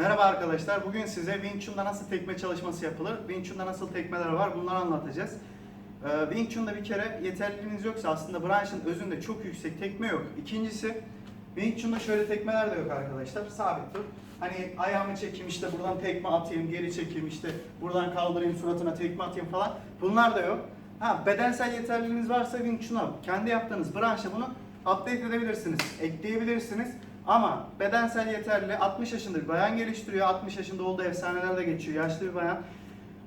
Merhaba arkadaşlar. Bugün size Wing Chun'da nasıl tekme çalışması yapılır, Wing Chun'da nasıl tekmeler var bunları anlatacağız. Ee, Wing Chun'da bir kere yeterliliğiniz yoksa aslında branşın özünde çok yüksek tekme yok. İkincisi Wing Chun'da şöyle tekmeler de yok arkadaşlar. Sabit dur. Hani ayağımı çekeyim işte buradan tekme atayım, geri çekeyim işte buradan kaldırayım suratına tekme atayım falan. Bunlar da yok. Ha bedensel yeterliliğiniz varsa Wing Chun'a kendi yaptığınız branşa bunu update edebilirsiniz, ekleyebilirsiniz. Ama bedensel yeterli 60 yaşında bir bayan geliştiriyor. 60 yaşında olduğu efsaneler de geçiyor. Yaşlı bir bayan.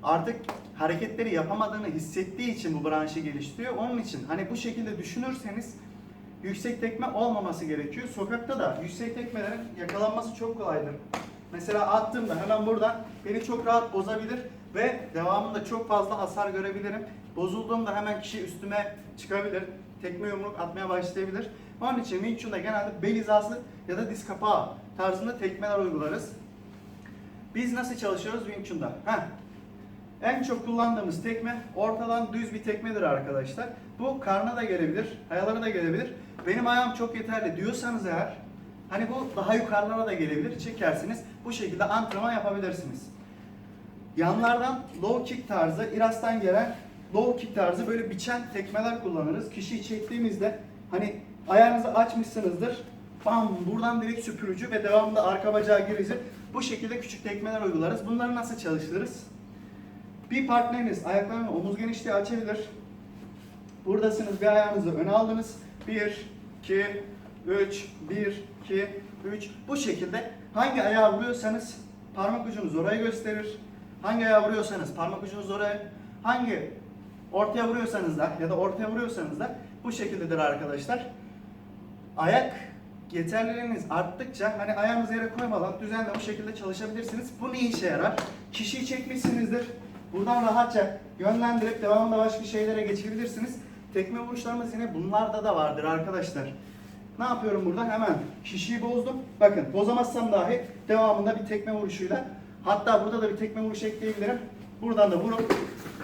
Artık hareketleri yapamadığını hissettiği için bu branşı geliştiriyor. Onun için hani bu şekilde düşünürseniz yüksek tekme olmaması gerekiyor. Sokakta da yüksek tekmelerin yakalanması çok kolaydır. Mesela attığımda hemen buradan beni çok rahat bozabilir ve devamında çok fazla hasar görebilirim. Bozulduğumda hemen kişi üstüme çıkabilir. Tekme yumruk atmaya başlayabilir. Onun için Wing Chun'da genelde bel hizası ya da diz kapağı tarzında tekmeler uygularız. Biz nasıl çalışıyoruz Wing Chun'da? Heh. En çok kullandığımız tekme ortadan düz bir tekmedir arkadaşlar. Bu karna da gelebilir, ayalara da gelebilir. Benim ayağım çok yeterli diyorsanız eğer hani bu daha yukarılara da gelebilir. Çekersiniz. Bu şekilde antrenman yapabilirsiniz. Yanlardan low kick tarzı, İras'tan gelen low kick tarzı böyle biçen tekmeler kullanırız. Kişiyi çektiğimizde hani ayağınızı açmışsınızdır. Bam buradan direkt süpürücü ve devamında arka bacağı girici. Bu şekilde küçük tekmeler uygularız. Bunları nasıl çalıştırırız? Bir partneriniz ayaklarını omuz genişliği açabilir. Buradasınız bir ayağınızı öne aldınız. 1, 2, 3, 1, 2, 3. Bu şekilde hangi ayağa vuruyorsanız parmak ucunuz oraya gösterir. Hangi ayağa vuruyorsanız parmak ucunuz oraya. Hangi ortaya vuruyorsanız da ya da ortaya vuruyorsanız da bu şekildedir arkadaşlar. Ayak yeterliliğiniz arttıkça hani ayağınızı yere koymadan düzenli bu şekilde çalışabilirsiniz. Bu ne işe yarar? Kişiyi çekmişsinizdir. Buradan rahatça yönlendirip devamında başka şeylere geçebilirsiniz. Tekme vuruşlarımız yine bunlarda da vardır arkadaşlar. Ne yapıyorum burada? Hemen kişiyi bozdum. Bakın bozamazsam dahi devamında bir tekme vuruşuyla hatta burada da bir tekme vuruşu ekleyebilirim. Buradan da vurup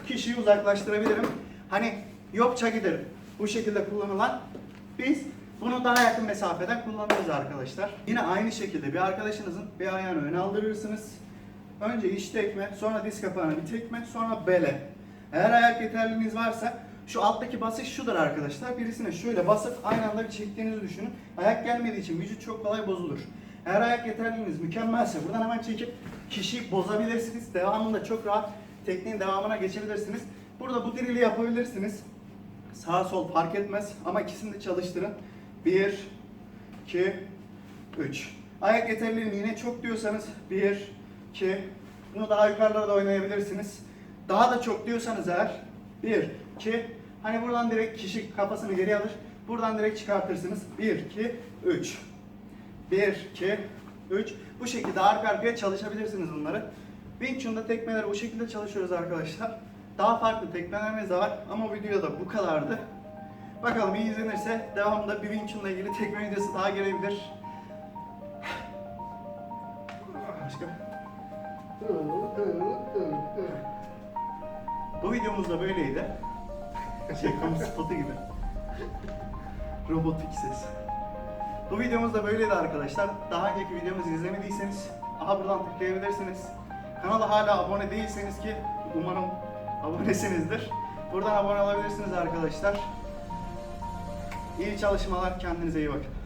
kişiyi uzaklaştırabilirim. Hani yopça gider bu şekilde kullanılan biz bunu daha yakın mesafeden kullanıyoruz arkadaşlar. Yine aynı şekilde bir arkadaşınızın bir ayağını öne aldırırsınız. Önce iç tekme, sonra diz kapağına bir tekme, sonra bele. Eğer ayak yeterliliğiniz varsa şu alttaki basış şudur arkadaşlar. Birisine şöyle basıp aynı anda bir çektiğinizi düşünün. Ayak gelmediği için vücut çok kolay bozulur. Eğer ayak yeterliliğiniz mükemmelse buradan hemen çekip kişiyi bozabilirsiniz. Devamında çok rahat tekniğin devamına geçebilirsiniz. Burada bu dirili yapabilirsiniz. Sağ sol fark etmez ama ikisini de çalıştırın. 1, 2, 3. Ayak yeterliliğini yine çok diyorsanız 1, 2, bunu daha yukarılara da oynayabilirsiniz. Daha da çok diyorsanız eğer 1, 2, hani buradan direkt kişi kafasını geri alır. Buradan direkt çıkartırsınız. 1, 2, 3. 1, 2, 3. Bu şekilde arka arkaya çalışabilirsiniz bunları. Wing Chun'da tekmeleri bu şekilde çalışıyoruz arkadaşlar. Daha farklı tekmelerimiz de var ama videoda bu kadardı. Bakalım iyi izlenirse devamında bir Wing Chun'la ilgili tekme videosu daha gelebilir. Başka? Bu videomuz da böyleydi. Şey kamu spotu gibi. Robotik ses. Bu videomuz da böyleydi arkadaşlar. Daha önceki videomuzu izlemediyseniz aha buradan tıklayabilirsiniz. Kanala hala abone değilseniz ki umarım abonesinizdir. Buradan abone olabilirsiniz arkadaşlar. İyi çalışmalar, kendinize iyi bakın.